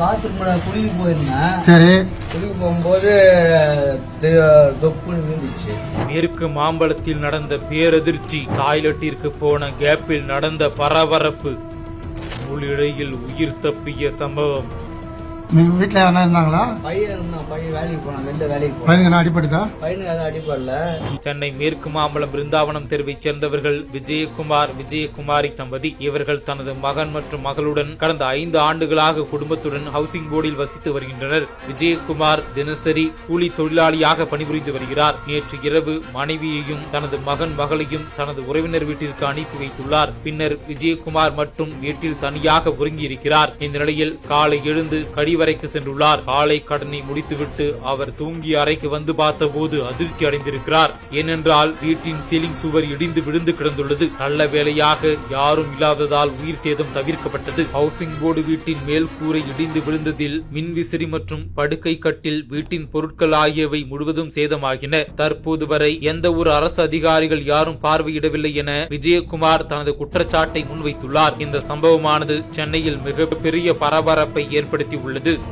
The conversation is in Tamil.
பாத்ரூம்ல குளிக்க போயிருந்தேன். சரி. குளிக்க போகும்போது தொப்புன்னு விழுந்துச்சு. மேற்கு மாம்பலத்தில் நடந்த பேரதிர்ச்சி டாய்லெட்டிற்கு போன கேப்பில் நடந்த பரபரப்பு நூலிழையில் உயிர் தப்பிய சம்பவம். நீங்க வீட்டுல யாரா இருந்தாங்களா? பையன் இருந்தான் பையன் வேலைக்கு போனான் வெளில வேலைக்கு போனான். பையனுக்கு என்ன அடிப்படுதா பையனுக்கு எதுவும் அடிப்படல சென்னை மேற்கு மாம்பலம் பிருந்தாவனம் தெருவைச் சேர்ந்தவர்கள் விஜயகுமார் விஜயகுமாரி தம்பதி. இவர்கள் தனது மகன் மற்றும் மகளுடன் கடந்த ஐந்து ஆண்டுகளாக குடும்பத்துடன் ஹவுசிங் போர்டில் வசித்து வருகின்றனர். விஜயகுமார் தினசரி கூலி தொழிலாளியாக பணிபுரிந்து வருகிறார். நேற்று இரவு மனைவியையும் தனது மகன் மகளையும் தனது உறவினர் வீட்டிற்கு அனுப்பி வைத்துள்ளார். பின்னர் விஜயகுமார் மட்டும் வீட்டில் தனியாக உறங்கியிருக்கிறார் இந்த நிலையில் காலை எழுந்து கழிவறைக்கு சென்றுள்ளார். காலை கடனை முடித்துவிட்டு அவர் தூங்கிய அறைக்கு வந்து பார்த்தபோது அதிர்ச்சி அடைந்திருக்கிறார். ஏனென்றால் வீட்டின் சீலிங் சுவர் இடிந்து விழுந்து கிடந்துள்ளது. நல்ல வேளையாக யாரும் இல்லாததால் உயிர் சேதம் தவிர்க்கப்பட்டது. ஹவுசிங் போர்டு வீட்டின் மேல் கூரை இடிந்து விழுந்ததில் மின்விசிறி மற்றும் படுக்கை கட்டில் வீட்டின் பொருட்கள் ஆகியவை முழுவதும் சேதமாகின. தற்போது வரை எந்த ஒரு அரசு அதிகாரிகள் யாரும் பார்வையிடவில்லை என விஜயகுமார் தனது குற்றச்சாட்டை முன்வைத்துள்ளார். இந்த சம்பவமானது சென்னையில் மிகப்பெரிய பரபரப்பை ஏற்படுத்தி உள்ளது